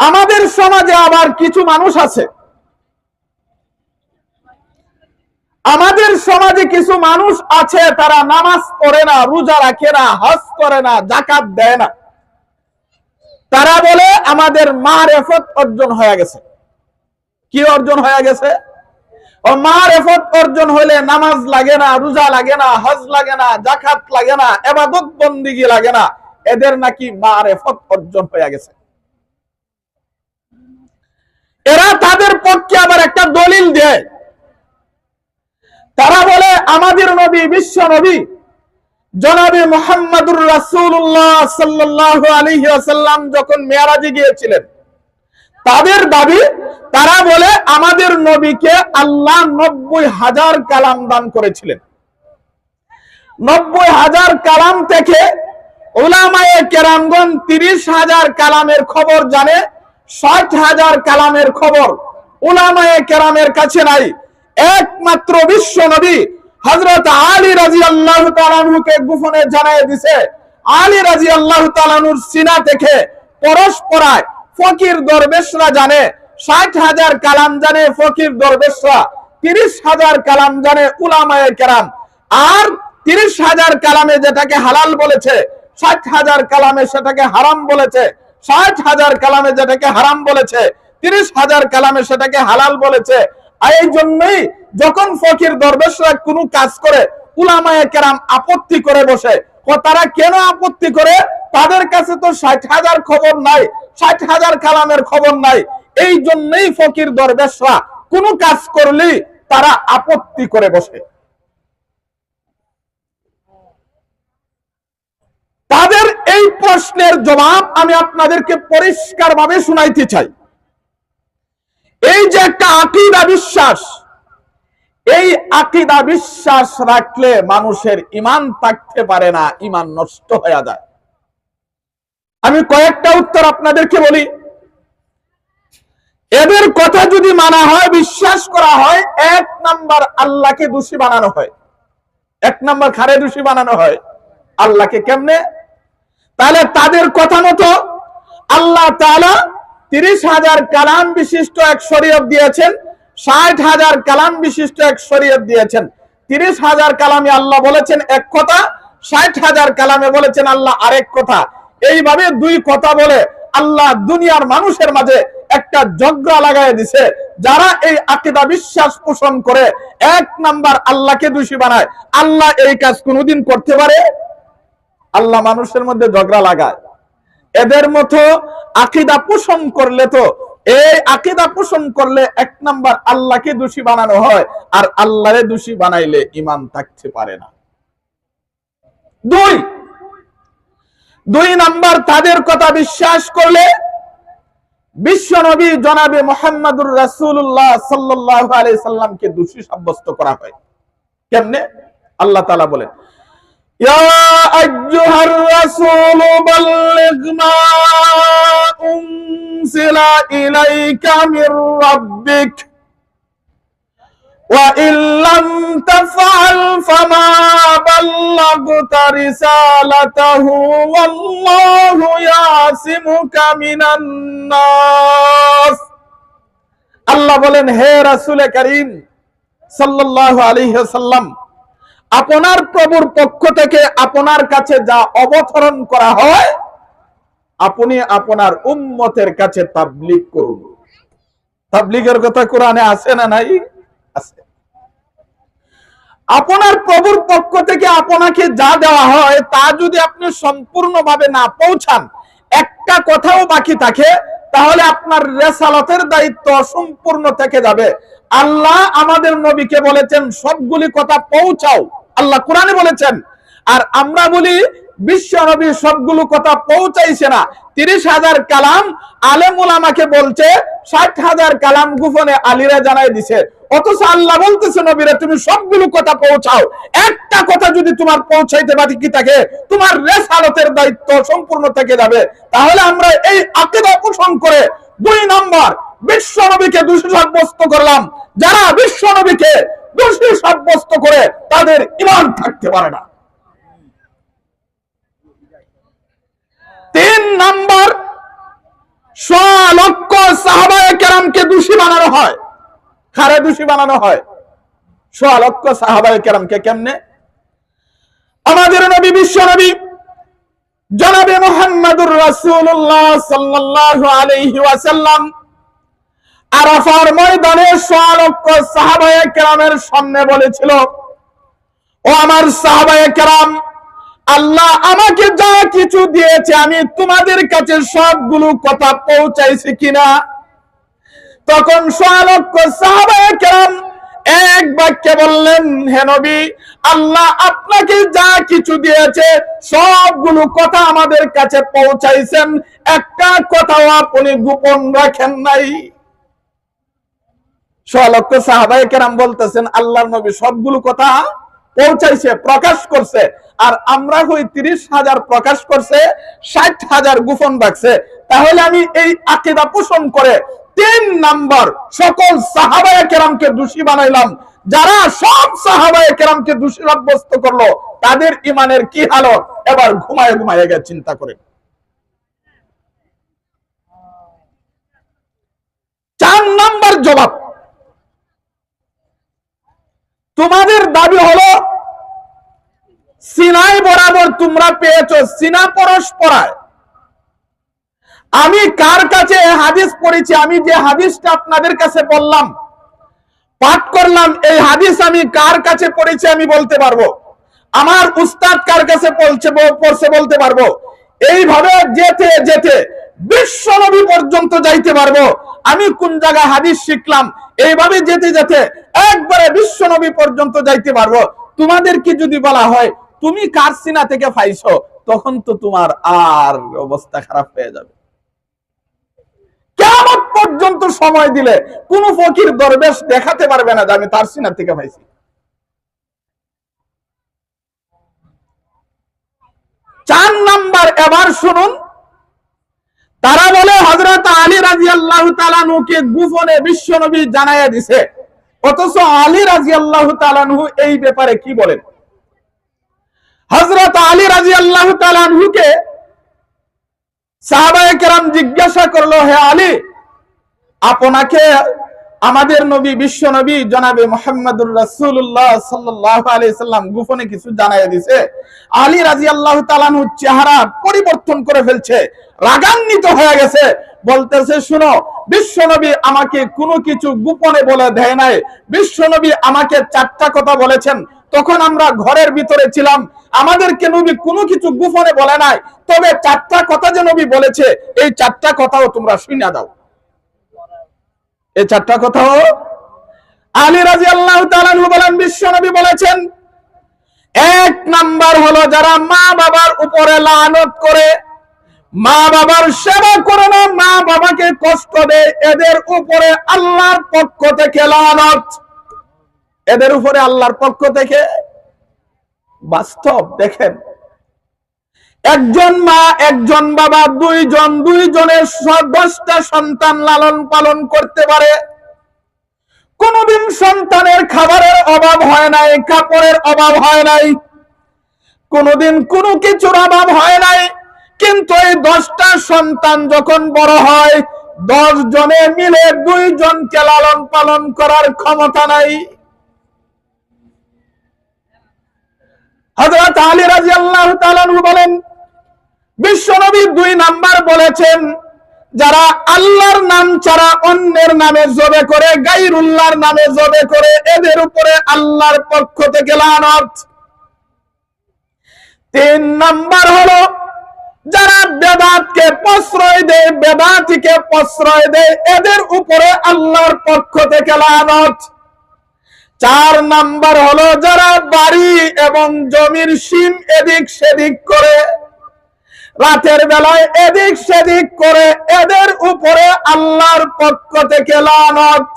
আমাদের সমাজে আবার কিছু মানুষ আছে। আমাদের সমাজে কিছু মানুষ আছে, তারা নামাজ পড়ে না, রোজা রাখে না, হজ করে না জাকাত দেয় না। তারা বলে, আমাদের মার এফত অর্জন হয়ে গেছে। কি অর্জন হয়ে গেছে? ও মার এফত অর্জন হইলে নামাজ লাগে না, রোজা লাগে না, হজ লাগে না জাকাত লাগে না এবাদত বন্দিগি লাগে না। এদের নাকি মার এফত অর্জন হয়ে গেছে। এরা তাদের পক্ষে আবার একটা দলিল দেয়। তারা বলে, আমাদের নবী, বিশ্ব নবী, জনাবি মোহাম্মদুর রাসূলুল্লাহ সাল্লাল্লাহু আলাইহি ওয়াসাল্লাম যখন মেয়ারাজে গিয়েছিলেন, তাদের দাবি, তারা বলে, আমাদের নবীকে আল্লাহ নব্বই হাজার কালাম দান করেছিলেন। নব্বই হাজার কালাম থেকে ওলামায়ে কেরামগণ তিরিশ হাজার কালামের খবর জানে ষাট হাজার কালামের খবর ওলামায়ে কেরামের কাছে নাই। একমাত্র বিশ্ব নবী হজরত আলী রাজি আল্লাহ তালানুকে গুফনে জানাই দিছে। আলী রাজি আল্লাহ তালানুর সিনা থেকে পরস্পরায় ফকির দরবেশরা জানে, ষাট হাজার কালাম জানে ফকির দরবেশরা, তিরিশ হাজার কালাম জানে উলামায়ে কেরাম। আর তিরিশ হাজার কালামে যেটাকে হালাল বলেছে, ষাট হাজার কালামে সেটাকে হারাম বলেছে ষাট হাজার কালামে যেটাকে হারাম বলেছে, তিরিশ হাজার কালামে সেটাকে হালাল বলেছে। আর এই জন্যই যখন ফকির দরবেশরা কোনো কাজ করে, উলামায়ে কেরাম আপত্তি করে বসে তারা কেন আপত্তি করে? তাদের কাছে তো ষাট হাজার খবর নাই, ষাট হাজার কালামের খবর নাই। এই জন্যই ফকির দরবেশরা কোনো কাজ করলেই তারা আপত্তি করে বসে। প্রশ্নের জবাব আমি আপনাদেরকে পরিষ্কার ভাবে শুনাইতে চাই। এই যে একটা আকিদা বিশ্বাস, এই আকিদা বিশ্বাস রাখলে মানুষের ইমান থাকতে পারে না ইমান নষ্ট হয়ে যায়। আমি কয়েকটা উত্তর আপনাদেরকে বলি। এদের কথা যদি মানা হয়, বিশ্বাস করা হয়, এক নাম্বার আল্লাহকে দোষী বানানো হয়। এক নাম্বার খারে দোষী বানানো হয়। আল্লাহকে কেমনে? তাহলে তাদের কথা মতো আল্লাহ তাআলা তিরিশ হাজার কালাম বিশিষ্ট এক শরীয়ত দিয়েছেন, ষাট হাজার কালাম বিশিষ্ট এক শরীয়ত দিয়েছেন। তিরিশ হাজার কালামে আল্লাহ বলেছেন এক কথা, ষাট হাজার কালামে বলেছেন আল্লাহ আরেক কথা। এইভাবে দুই কথা বলে আল্লাহ দুনিয়ার মানুষের মাঝে একটা ঝগড়া লাগাই দিছে। যারা এই আকিদা বিশ্বাস পোষণ করে, এক নাম্বার আল্লাহকে দোষী বানায়। আল্লাহ এই কাজ কোনোদিন করতে পারে আল্লাহ মানুষের মধ্যে ঝগড়া লাগায়। এদের মতো আকিদা পোষণ করলে তো, এই আকিদা পোষণ করলে এক নাম্বার আল্লাহকে দোষী বানানো হয়, আর আল্লাহরে দোষী বানাইলে ইমান থাকতে পারে না। দুই দুই নাম্বার তাদের কথা বিশ্বাস করলে বিশ্ব নবী জনাবে মোহাম্মদুর রাসূলুল্লাহ সাল্লাল্লাহু আলাইহি সাল্লামকে দোষী সাব্যস্ত করা হয়। কেমনে? আল্লাহ তাআলা বলেন يا أيها الرسول بلغ ما أنزل إليك من ربك وإن لم تفعل فما بلغت رسالته والله يعصمك من الناس الله بولن هي رسول كريم صلى الله عليه وسلم আপনার প্রভুর পক্ষ থেকে আপনার কাছে যা অবতরণ করা হয়, আপনি আপনার উম্মতের কাছে তাবলিগ করুন। তাবলিগের কথা কোরআনে আছে না নাই? আছে। আপনার প্রভুর পক্ষ থেকে আপনাকে যা দেওয়া হয়, তা যদি আপনি সম্পূর্ণভাবে না পৌঁছান, একটা কথাও বাকি থাকে, তাহলে আপনার রেসালতের দায়িত্ব অসম্পূর্ণ থেকে যাবে। আল্লাহ আমাদের নবীকে বলেছেন, সবগুলি কথা পৌঁছাও। আল্লাহ কোরআনে বলেছেন, আর আমরা বলি বিশ্ব নবী সবগুলো কথা পৌঁছাইছে না। তিরিশ হাজার কালাম আলেমুল আমাকে বলছে, ষাট হাজার কালাম গুফনে আলীরা জানাই দিছে। অথচ আল্লাহ বলতেছে, নবীরা, তুমি সবগুলো কথা পৌঁছাও। একটা কথা যদি তোমার পৌঁছাইতে বাকি কি থাকে? তোমার রেস রেসালতের দায়িত্ব সম্পূর্ণ থেকে যাবে। তাহলে আমরা এই আকিদা পোষণ করে দুই নম্বর বিশ্ব নবীকে দোষী সাব্যস্ত করলাম। যারা বিশ্ব নবীকে দোষী সাব্যস্ত করে তাদের ইমান থাকতে পারে না। তিন নাম্বার লক্ষ সাহাবায়ে কেরামকে দোষী বানানো হয়। খারে দোষী বানানো হয়? সোয়া লক্ষ সাহাবায়ে কেরামকে কেমনে? আমাদের নবী, বিশ্ব নবী, জনাবে মোহাম্মদুর রাসূলুল্লাহ সাল্লাল্লাহু আরাফার ময়দানে সোয়া লক্ষ সাহাবায়ে কেরামের সামনে বলেছিল, ও আমার সাহাবায়ে কেরাম, আল্লাহ আমাকে যা কিছু দিয়েছে আমি তোমাদের কাছে সবগুলো কথা পৌঁছাইছি কিনা? তখন সোয়া লক্ষ সাহাবায়ে কেরাম এক বাক্যে বললেন, হে নবী, আল্লাহ আপনাকে যা কিছু দিয়েছে সবগুলো কথা আমাদের কাছে পৌঁছাইছেন, একটা কথাও আপনি গোপন রাখেন নাই। সোয়ালক্ষ সাহাবায়ে কেরাম বলতেছেন, আল্লাহর নবী সবগুলো কথা পৌঁছাইছে, প্রকাশ করছে। আর আমরা হই তিরিশ হাজার প্রকাশ করছে, ষাট হাজার গোপন রাখছে। তাহলে আমি এই আকিদা পোষণ করে তিন নাম্বার সকল সাহাবায়ে কেরামকে দোষী বানাইলাম। যারা সব সাহাবায়ে কেরামকে দোষী করল, তাদের ইমানের কি হালত? এবার ঘুমায় ঘুমায় গিয়ে চিন্তা করে চার নাম্বার জবাব। তোমাদের দাবি হলো, সিনাই বরাবর তোমরা পেয়েছ, সিনা পরস্পরায় আমি কার কাছে হাদিস পড়েছি? আমি যে হাদিসটা আপনাদের কাছে বললাম, পাঠ করলাম, এই হাদিস আমি কার কাছে পড়েছি আমি বলতে পারব? আমার উস্তাদ কার কাছে পড়ছে বলতে পারব? এইভাবে যেতে যেতে বিশ্ব নবী পর্যন্ত যাইতে পারব। আমি কোন জায়গায় হাদিস শিখলাম? এইভাবে যেতে যেতে একবারে বিশ্ব নবী পর্যন্ত যাইতে পারব। তোমাদেরকে যদি বলা হয়, তুমি কার সিনা থেকে পাইছো? তখন তো তোমার আর অবস্থা খারাপ হয়ে যাবে। কেমন পর্যন্ত সময় দিলে কোন ফকির দরবেশ দেখাতে পারবে না যে আমি তার থেকে পাইছি। চার নাম্বার এবার শুনুন। তারা বলে আলী রাজি আল্লাহ তালানুকে গুফনে বিশ্ব নবী জানাইয়া দিছে। অথচ আলী রাজি আল্লাহ তালানহু এই ব্যাপারে কি বলেন? হজরত আলী রাজি আল্লাহ তালানহুকে সাহাবায়ে কেরাম জিজ্ঞাসা করল, হে আলী, আপনাকে আমাদের নবী, বিশ্ব নবী জনাবে মোহাম্মদুর রাসূলুল্লাহ সাল্লাল্লাহু আলাইহি সাল্লাম গোপনে কিছু জানাইয়া দিছে। আলী রাদিয়াল্লাহু তাআলাহু চেহারা পরিবর্তন করে ফেলছে, রাগান্বিত হয়ে গেছে। বলতেছে, শুনো, বিশ্ব নবী আমাকে কোনো কিছু গোপনে বলে দেয় নাই। বিশ্ব নবী আমাকে চারটা কথা বলেছেন। তখন আমরা ঘরের ভিতরে ছিলাম। আমাদেরকে নবী কোনো কিছু গোপনে বলে নাই। তবে চারটা কথা যে নবী বলেছে, এই চারটা কথাও তোমরা শুনে দাও। এই চারটা কথাও আলী রাজি আল্লাহ বলেন বিশ্ব নবী বলেছেন, এক নাম্বার হলো যারা মা বাবার উপরে লানত করে, মা বাবার সেবা করে না, মা বাবাকে কষ্ট দেয়, এদের উপরে আল্লাহর পক্ষ থেকে লানত। এদের উপরে আল্লাহর পক্ষ থেকে বাস্তব, দেখেন। একজন মা, একজন বাবা, দুইজন, দুইজনের দশটা সন্তান লালন পালন করতে পারে। কোনদিন সন্তানের খাবারের অভাব হয় নাই, কাপড়ের অভাব হয় নাই। কোনদিন কোনো কিছুর অভাব হয় নাই। কিন্তু এই দশটা সন্তান যখন বড় হয় দশ জনে মিলে দুইজনকে লালন পালন করার ক্ষমতা নাই। হজরত আলী রাজি আল্লাহ বলেন বিশ্বনবী দুই নাম্বার বলেছেন, যারা আল্লাহর নাম ছাড়া অন্যের নামে জবে করে, গাইরুল্লাহর নামে জবে করে, এদের উপরে আল্লাহর পক্ষ থেকে লানত। তিন নাম্বার হলো, যারা বেদাতকে প্রশ্রয় দেয়, বেদাতিকে প্রশ্রয় দেয়, এদের উপরে আল্লাহর পক্ষ থেকে লানত। চার নাম্বার হলো, যারা বাড়ি এবং জমির সিম এদিক সেদিক করে রাতের বেলায় এদিক সেদিক করে এদের উপরে আল্লাহর পক্ষ থেকে লানত।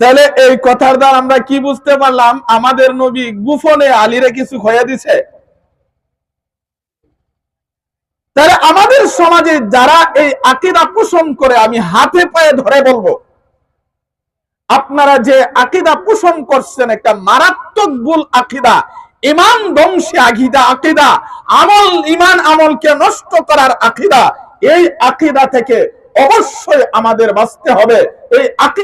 তাহলে এই কথার দ্বারা আমরা কি বুঝতে পারলাম? আমাদের নবী গুফনে আলীরে কিছু হয়ে দিছে। তাহলে আমাদের সমাজে যারা এই আকিদা পোষণ করে, আমি হাতে পায়ে ধরে বলব, আপনারা যে আকিদা পোষণ করছেন, একটা মারাত্মক ভুল আকিদা ইমান ধ্বংসী আঘিদা আকিদা। আমল, ইমান আমলকে নষ্ট করার আকিদা। এই আকিদা থেকে অবশ্যই আমাদের বাঁচতে হবে। এই